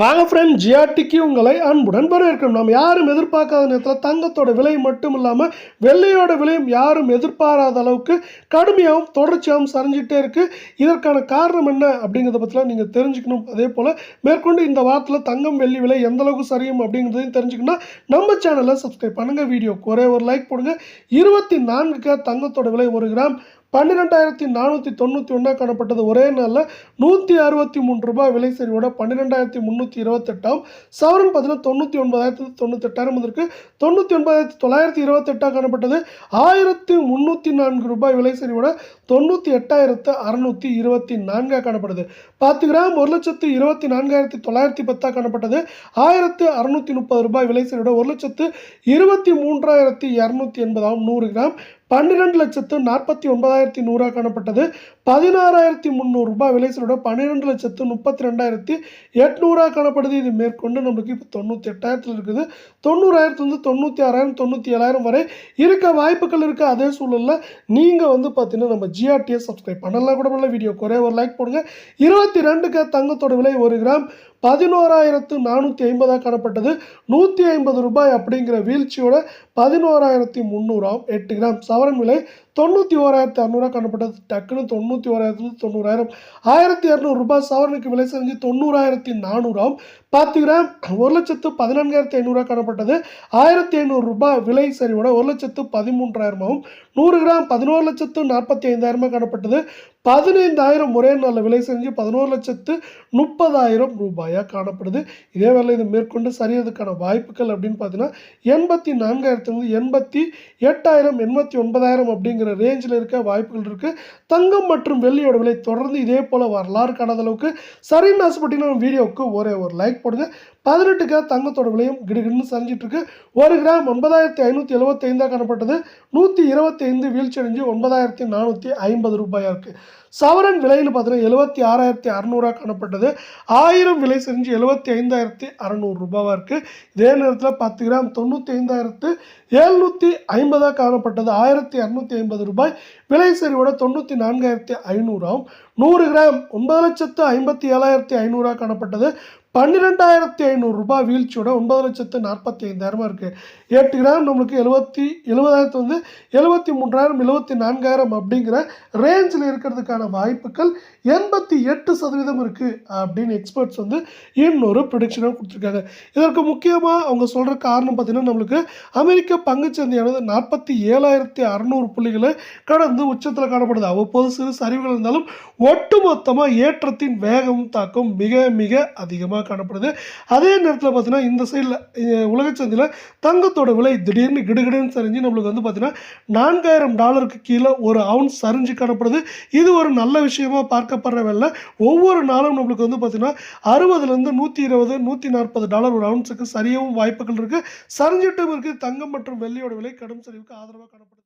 வாங்க ஃப்ரெண்ட் ஜிஆர்டிக்கு உங்களை அன்புடன் வரவேற்கிறோம். நாம் யாரும் எதிர்பார்க்காத நேரத்தில் தங்கத்தோட விலை மட்டும் இல்லாமல் வெள்ளையோட விலையும் யாரும் எதிர்பாராத அளவுக்கு கடுமையாகவும் தொடர்ச்சியாகவும் சரிஞ்சிட்டே இருக்குது இதற்கான காரணம் என்ன அப்படிங்கிறத பற்றிலாம் நீங்கள் தெரிஞ்சுக்கணும். அதே போல் மேற்கொண்டு இந்த வாரத்தில் தங்கம் வெள்ளி விலை எந்த அளவுக்கு சரியும் அப்படிங்கிறதையும் தெரிஞ்சுக்கணும்னா நம்ம சேனலை சப்ஸ்கிரைப் பண்ணுங்கள் வீடியோக்கு ஒரே ஒரு லைக் போடுங்க. இருபத்தி நான்குக்கு தங்கத்தோட விலை ஒரு கிராம். பன்னிரெண்டாயிரத்தி நானூற்றி தொண்ணூற்றி ஒன்றா காணப்பட்டது. ஒரே நாளில் நூற்றி அறுபத்தி மூணு ரூபாய் விலை சரிவோட பன்னிரெண்டாயிரத்தி முந்நூற்றி இருபத்தெட்டாம் சவரன் பார்த்தீங்கன்னா தொண்ணூற்றி ஒன்பதாயிரத்தி தொண்ணூத்தெட்டாயிரம் வந்திருக்கு. தொண்ணூற்றி ஒன்பதாயிரத்தி தொள்ளாயிரத்தி இருபத்தெட்டாக காணப்பட்டது. ஆயிரத்தி முந்நூற்றி நான்கு ரூபாய் விலை சரிவோட தொண்ணூற்றி எட்டாயிரத்து அறநூற்றி இருபத்தி நான்காக காணப்படுது. பத்து கிராம் ஒரு லட்சத்து இருபத்தி நான்காயிரத்தி தொள்ளாயிரத்தி பத்தாக காணப்பட்டது. ஆயிரத்து அறுநூற்றி முப்பது ரூபாய் விலை சரிவோட ஒரு லட்சத்து இருபத்தி மூன்றாயிரத்தி இரநூத்தி எண்பதாம் நூறு கிராம். பன்னிரெண்டு லட்சத்து நாற்பத்தி ஒன்பதாயிரத்தி நூறாக காணப்பட்டது. பதினாறாயிரத்தி முந்நூறு ரூபாய் விலை பன்னிரெண்டு லட்சத்து முப்பத்தி ரெண்டாயிரத்தி எட்நூறா காணப்படுது. இது மேற்கொண்டு நம்மளுக்கு இப்போ தொண்ணூற்றி எட்டாயிரத்தில் இருக்குது. தொண்ணூறாயிரத்துலேருந்து தொண்ணூற்றி ஆறாயிரம் தொண்ணூற்றி ஏழாயிரம் வரை இருக்க வாய்ப்புகள் இருக்குது அதே சூழலில் நீங்கள் வந்து பார்த்தீங்கன்னா நம்ம ஜிஆர்டியை சப்ஸ்கிரைப் பண்ணலாம் கூட பண்ணல வீடியோ குறைய ஒரு லைக் போடுங்க. இருபத்தி ரெண்டுக்கு தங்கத்தோட விலை ஒரு கிராம் பதினோராயிரத்து நானூற்றி ஐம்பதாக காணப்பட்டது. நூற்றி ஐம்பது ரூபாய் அப்படிங்கிற வீழ்ச்சியோட பதினோராயிரத்தி முந்நூறாம் எட்டு கிராம். சவரன் விலை தொண்ணூற்றி ஓராயிரத்தி அறநூறுவா காணப்பட்டது. டக்குன்னு தொண்ணூற்றி ஓராயிரத்துலேருந்து தொண்ணூறாயிரம். ஆயிரத்தி இரநூறுபா சவரனுக்கு விலை செஞ்சு தொண்ணூறாயிரத்தி நானூறாம். பத்து கிராம் ஒரு லட்சத்து பதினான்காயிரத்தி ஐநூறுரூவா காணப்பட்டது. ஆயிரத்தி ஐநூறுரூபா விலை சரிவோட ஒரு லட்சத்து பதிமூன்றாயிரமாகவும் நூறு கிராம் பதினோரு லட்சத்து நாற்பத்தி ஐந்தாயிரமாக காணப்பட்டது. பதினைந்தாயிரம் ஒரே நாளில் விலை செஞ்சு பதினோரு லட்சத்து முப்பதாயிரம் ரூபாயாக காணப்படுது. இதே வேலை இது மேற்கொண்டு சரியறதுக்கான வாய்ப்புகள் அப்படின்னு பார்த்தீங்கன்னா எண்பத்தி நான்காயிரத்துலேருந்து எண்பத்தி எட்டாயிரம் எண்பத்தி ஒன்பதாயிரம் அப்படிங்கிற ரேஞ்சில் இருக்க வாய்ப்புகள் இருக்குது தங்கம் மற்றும் மற்றும் வெள்ளியோட விலை தொடர்ந்து இதே போல் வரலாறு காணாத அளவுக்கு சரின்னு ஆசைப்பட்டீங்கன்னா வீடியோவுக்கு ஒரே ஒரு லைக் போடுங்க. பதினெட்டு கிராம் தங்கத்தோட விலையும் கிடுகிடுன்னு சரிஞ்சிட்டு இருக்கு ஒரு கிராம் ஒன்பதாயிரத்தி ஐநூற்றி எழுபத்தி ஐந்தாக காணப்பட்டது. நூற்றி இருபத்தி ஐந்து வீழ்ச்சி அடைஞ்சு ஒன்பதாயிரத்தி நானூற்றி ஐம்பது ரூபாயாக இருக்குது சவரன் விலைன்னு பார்த்தீங்கன்னா எழுபத்தி ஆறாயிரத்தி அறநூறாக காணப்பட்டது. ஆயிரம் விலை செஞ்சு எழுபத்தி ஐந்தாயிரத்தி அறநூறு ரூபாவாக இருக்குது இதே நேரத்தில் பத்து கிராம் தொண்ணூற்றி ஐந்தாயிரத்து எழுநூற்றி ஐம்பதாக காணப்பட்டது. ஆயிரத்தி இரநூத்தி ஐம்பது ரூபாய். விலை சரிவோட தொண்ணூற்றி நான்காயிரத்தி ஐநூறாம் நூறு கிராம் ஒன்பது லட்சத்து ஐம்பத்தி ஏழாயிரத்தி ஐநூறாக காணப்பட்டது. பன்னிரெண்டாயிரத்தி ஐநூறு ரூபாய் வீழ்ச்சியோட ஒன்பது லட்சத்து நாற்பத்தி ஐந்தாயிரமா இருக்குது எட்டு கிராம் நம்மளுக்கு எழுபத்தி எழுபதாயிரத்து வந்து எழுபத்தி மூன்றாயிரம் எழுபத்தி நான்காயிரம் அப்படிங்கிற ரேஞ்சில் இருக்கிறதுக்கான வாய்ப்புகள் எண்பத்தி எட்டு சதவீதம் இருக்குது அப்படின்னு எக்ஸ்பர்ட்ஸ் வந்து இன்னொரு ப்ரிடிக்ஷனாக கொடுத்துருக்காங்க. இதற்கு முக்கியமாக அவங்க சொல்கிற காரணம் பார்த்திங்கன்னா நம்மளுக்கு அமெரிக்க பங்குச்சந்தையானது நாற்பத்தி ஏழாயிரத்தி அறநூறு புள்ளிகளை கடந்து உச்சத்தில் காணப்படுது. அவ்வப்போது சிறு சரிவுகள் இருந்தாலும் ஒட்டுமொத்தமாக ஏற்றத்தின் வேகம் தாக்கம் மிக மிக அதிகமாக காணப்படுது. அதே நேரத்தில் பார்த்தீங்கன்னா இந்த சைடில் உலகச்சந்தையில் தங்கத்தோட விலை திடீர்னு கிடுகிடுன்னு சரிஞ்சு நம்மளுக்கு வந்து பார்த்தீங்கன்னா நான்காயிரம் டாலருக்கு கீழே ஒரு அவுன்ஸ் சரிஞ்சு காணப்படுது. இது ஒரு நல்ல விஷயமா பார்க்கப்படுற வேலை ஒவ்வொரு நாளும் நம்மளுக்கு வந்து பார்த்தீங்கன்னா அறுபதுலேருந்து நூற்றி இருபது நூற்றி நாற்பது டாலர் ஒரு அவுன்ஸுக்கு சரியவும் வாய்ப்புகள் இருக்குது சரிஞ்சிட்டும் இருக்குது தங்கம் மற்றும் வெள்ளியோட விலை கடும் சரிவுக்கு ஆதரவாக காணப்படுது.